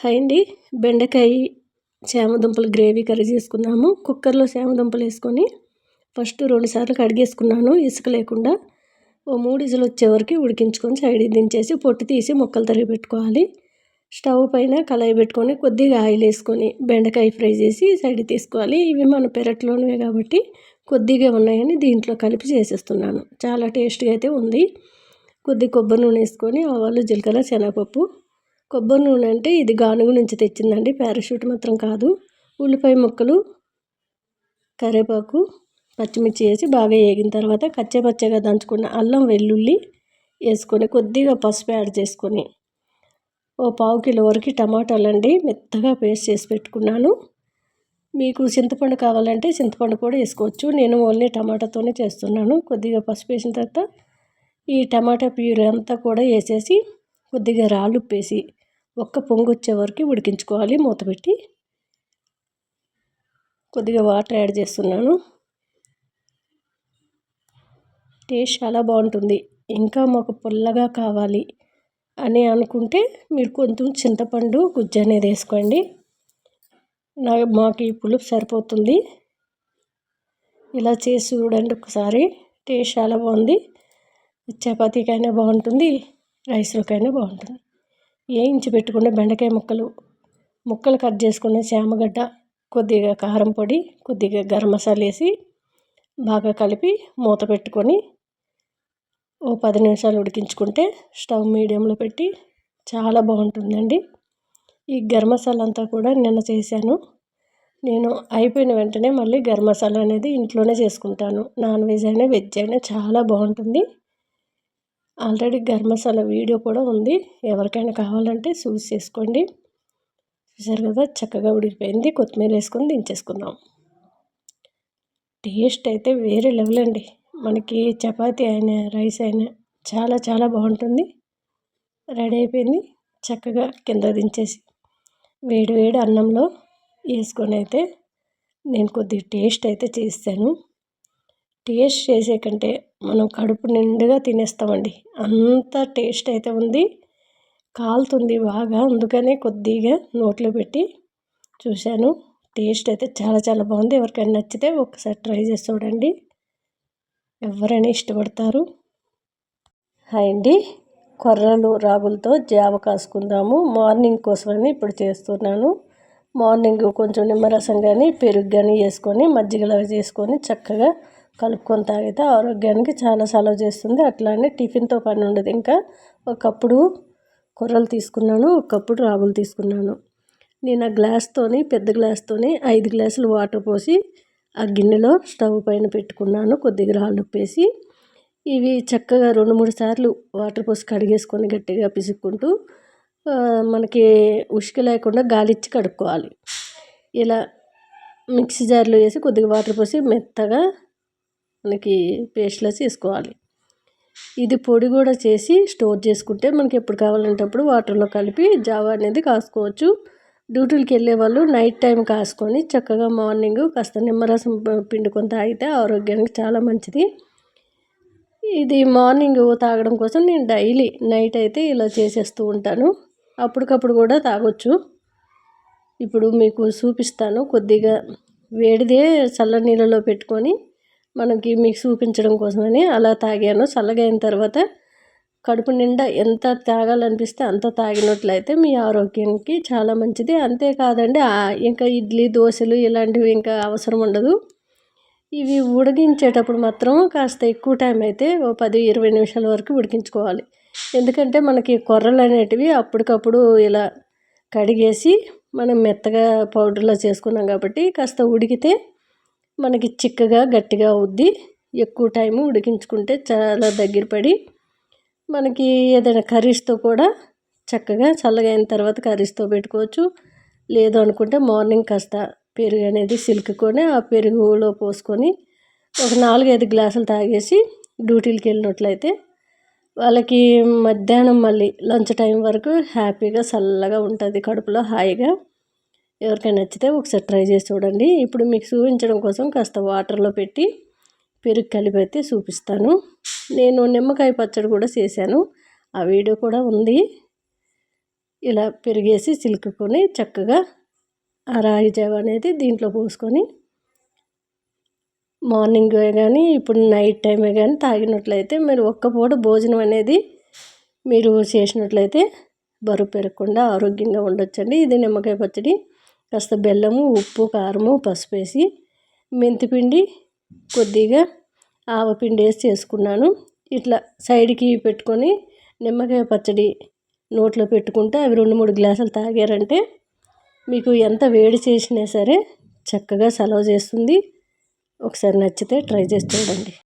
Hi అండి. బెండకాయ చామదుంపలు gravy curry చేసుకున్నాము కుక్కర్లో చామదుంపలు వేసుకొని ఫస్ట్ రెండు సార్లు కడిగేసుకున్నాను. ఇసుక లేకుండా ఓ మూడు ఇజలు వచ్చేవరకు ఉడికించుకొని సైడ్ దించేసి పొట్టు తీసి ముక్కలు తరిగి పెట్టుకోవాలి. స్టవ్ పైన కళాయి పెట్టుకొని కొద్దిగా ఆయిల్ వేసుకొని బెండకాయ ఫ్రై చేసి సైడ్ తీసుకోవాలి. ఇవి మన పెరట్లోనే కాబట్టి కొద్దిగా ఉన్నాయని దీంట్లో కలిపి చేసేస్తున్నాను. చాలా టేస్ట్గా అయితే ఉంది. కొద్ది కొబ్బరి నూనె వేసుకొని ఆవాలు జీలకర్ర శనగపప్పు కొబ్బరి నూనె అంటే ఇది గానుగు నుంచి తెచ్చిందండి. పారాషూట్ మాత్రం కాదు. ఉల్లిపాయ ముక్కలు కరివేపాకు పచ్చిమిర్చి వేసి బాగా వేగిన తర్వాత కచ్చపచ్చగా దంచుకున్న అల్లం వెల్లుల్లి వేసుకొని కొద్దిగా పసుపు యాడ్ చేసుకొని ఓ పావు కిలో వరకు టమాటాలు అండి మెత్తగా పేస్ట్ చేసి పెట్టుకున్నాను. మీకు చింతపండు కావాలంటే చింతపండు కూడా వేసుకోవచ్చు. నేను ఓన్లీ టమాటాతోనే చేస్తున్నాను. కొద్దిగా పసుపు వేసిన తర్వాత ఈ టమాటా ప్యూరీ అంతా కూడా వేసేసి కొద్దిగా రాళ్ళు ఉప్పేసి ఒక్క పొంగు వచ్చే వరకు ఉడికించుకోవాలి. మూత పెట్టి కొద్దిగా వాటర్ యాడ్ చేస్తున్నాను. టేస్ట్ చాలా బాగుంటుంది. ఇంకా మాకు పుల్లగా కావాలి అని అనుకుంటే మీరు కొంచెం చింతపండు గుజ్జు అనేది వేసుకోండి. నా మాకు ఈ పులుపు సరిపోతుంది. ఇలా చేసి చూడండి ఒకసారి. టేస్ట్ చాలా బాగుంది. చపాతీకైనా బాగుంటుంది. రైస్లోకైనా బాగుంటుంది. వేయించి పెట్టుకున్న బెండకాయ ముక్కలు ముక్కలు కట్ చేసుకున్న చామగడ్డ కొద్దిగా కారం పొడి కొద్దిగా గరం మసాలా వేసి బాగా కలిపి మూత పెట్టుకొని ఓ పది నిమిషాలు ఉడికించుకుంటే స్టవ్ మీడియంలో పెట్టి చాలా బాగుంటుందండి. ఈ గరం మసాలా అంతా కూడా నిన్న చేశాను. నేను అయిపోయిన వెంటనే మళ్ళీ గరం మసాలా అనేది ఇంట్లోనే చేసుకుంటాను. నాన్ వెజ్ అయినా వెజ్ అయినా చాలా బాగుంటుంది. ఆల్రెడీ గరం మసాలా వీడియో కూడా ఉంది. ఎవరికైనా కావాలంటే చూస్ చేసుకోండి. చూసారు కదా చక్కగా ఉడికిపోయింది. కొత్తిమీర వేసుకొని దించేసుకుందాం. టేస్ట్ అయితే వేరే లెవెల్ అండి. మనకి చపాతి అయినా రైస్ అయినా చాలా చాలా బాగుంటుంది. రెడీ అయిపోయింది. చక్కగా కింద దించేసి వేడి వేడి అన్నంలో వేసుకొని అయితే నేను కొద్దిగా టేస్ట్ అయితే చేస్తాను. టేస్ట్ చేసే కంటే మనం కడుపు నిండుగా తినేస్తామండి. అంత టేస్ట్ అయితే ఉంది. కాలుతుంది బాగా. అందుకనే కొద్దిగా నోట్లో పెట్టి చూశాను. టేస్ట్ అయితే చాలా చాలా బాగుంది. ఎవరికైనా నచ్చితే ఒకసారి ట్రై చేసి చూడండి. ఎవరైనా ఇష్టపడతారు. హాయ్ అండి. కొర్రలు రాగులతో జావ కాసుకుందాము. మార్నింగ్ కోసమని ఇప్పుడు చేస్తున్నాను. మార్నింగ్ కొంచెం నిమ్మరసం కానీ పెరుగు కానీ వేసుకొని మజ్జిగలవి చేసుకొని చక్కగా కలుపుకొని తాగితే ఆరోగ్యానికి చాలా సలవ చేస్తుంది. అట్లానే టిఫిన్తో పని ఉండదు. ఇంకా ఒకప్పుడు కొర్రలు తీసుకున్నాను ఒకప్పుడు రాగులు తీసుకున్నాను. నేను ఆ గ్లాస్తోని పెద్ద గ్లాస్తోని ఐదు గ్లాసులు వాటర్ పోసి ఆ గిన్నెలో స్టవ్ పైన పెట్టుకున్నాను. కొద్దిగా రాళ్ళు ఉప్పేసి ఇవి చక్కగా రెండు మూడు సార్లు వాటర్ పోసి కడిగేసుకొని గట్టిగా పిసుక్కుంటూ మనకి ఉష్క లేకుండా గాలిచ్చి కడుక్కోవాలి. ఇలా మిక్సీ జార్లో వేసి కొద్దిగా వాటర్ పోసి మెత్తగా మనకి పేస్ట్లో చేసుకోవాలి. ఇది పొడి కూడా చేసి స్టోర్ చేసుకుంటే మనకి ఎప్పుడు కావాలంటే అప్పుడు వాటర్లో కలిపి జావా అనేది కాసుకోవచ్చు. డ్యూటీలకు వెళ్ళే వాళ్ళు నైట్ టైం కాసుకొని చక్కగా మార్నింగ్ కాస్త నిమ్మరసం పిండుకొని తాగితే ఆరోగ్యానికి చాలా మంచిది. ఇది మార్నింగ్ తాగడం కోసం నేను డైలీ నైట్ అయితే ఇలా చేసేస్తూ ఉంటాను. అప్పటికప్పుడు కూడా తాగొచ్చు. ఇప్పుడు మీకు చూపిస్తాను కొద్దిగా వేడిదే చల్ల నీళ్ళలో పెట్టుకొని మనకి మీకు చూపించడం కోసమని అలా తాగాను. చల్లగా అయిన తర్వాత కడుపు నిండా ఎంత తాగాలనిపిస్తే అంత తాగినట్లయితే మీ ఆరోగ్యానికి చాలా మంచిది. అంతేకాదండి ఇంకా ఇడ్లీ దోశలు ఇలాంటివి ఇంకా అవసరం ఉండదు. ఇవి ఉడికించేటప్పుడు మాత్రం కాస్త ఎక్కువ టైం అయితే ఓ పది ఇరవై నిమిషాల వరకు ఉడికించుకోవాలి. ఎందుకంటే మనకి కొర్రలు అనేటివి అప్పటికప్పుడు ఇలా కడిగేసి మనం మెత్తగా పౌడర్లో చేసుకున్నాం కాబట్టి కాస్త ఉడికితే మనకి చిక్కగా గట్టిగా అవుద్ది. ఎక్కువ టైము ఉడికించుకుంటే చాలా దగ్గర పడి మనకి ఏదైనా కర్రీస్తో కూడా చక్కగా చల్లగా అయిన తర్వాత కర్రీస్తో పెట్టుకోవచ్చు. లేదు అనుకుంటే మార్నింగ్ కాస్త పెరుగు అనేది సిల్క్కొని ఆ పెరుగులో పోసుకొని ఒక నాలుగైదు గ్లాసులు తాగేసి డ్యూటీలకు వెళ్ళినట్లయితే వాళ్ళకి మధ్యాహ్నం మళ్ళీ లంచ్ టైం వరకు హ్యాపీగా చల్లగా ఉంటుంది. కడుపులో హాయిగా ఎవరికైనా నచ్చితే ఒకసారి ట్రై చేసి చూడండి. ఇప్పుడు మీకు చూపించడం కోసం కాస్త వాటర్లో పెట్టి పెరుగు కలిపి అయితే చూపిస్తాను. నేను నిమ్మకాయ పచ్చడి కూడా చేశాను. ఆ వీడియో కూడా ఉంది. ఇలా పెరిగేసి చిలుకుకొని చక్కగా ఆ రాగి జావ అనేది దీంట్లో పోసుకొని మార్నింగ్ కానీ ఇప్పుడు నైట్ టైమే కానీ తాగినట్లయితే మీరు ఒక్క పూట భోజనం అనేది మీరు చేసినట్లయితే బరువు పెరగకుండా ఆరోగ్యంగా ఉండొచ్చండి. ఇది నిమ్మకాయ పచ్చడి. కాస్త బెల్లము ఉప్పు కారము పసుపు వేసి మెంతిపిండి కొద్దిగా ఆవపిండి వేసి చేసుకున్నాను. ఇట్లా సైడ్కి పెట్టుకొని నిమ్మకాయ పచ్చడి నోట్లో పెట్టుకుంటే అవి రెండు మూడు గ్లాసులు తాగారంటే మీకు ఎంత వేడి చేసినా సరే చక్కగా సలవ చేస్తుంది. ఒకసారి నచ్చితే ట్రై చేసి చూడండి.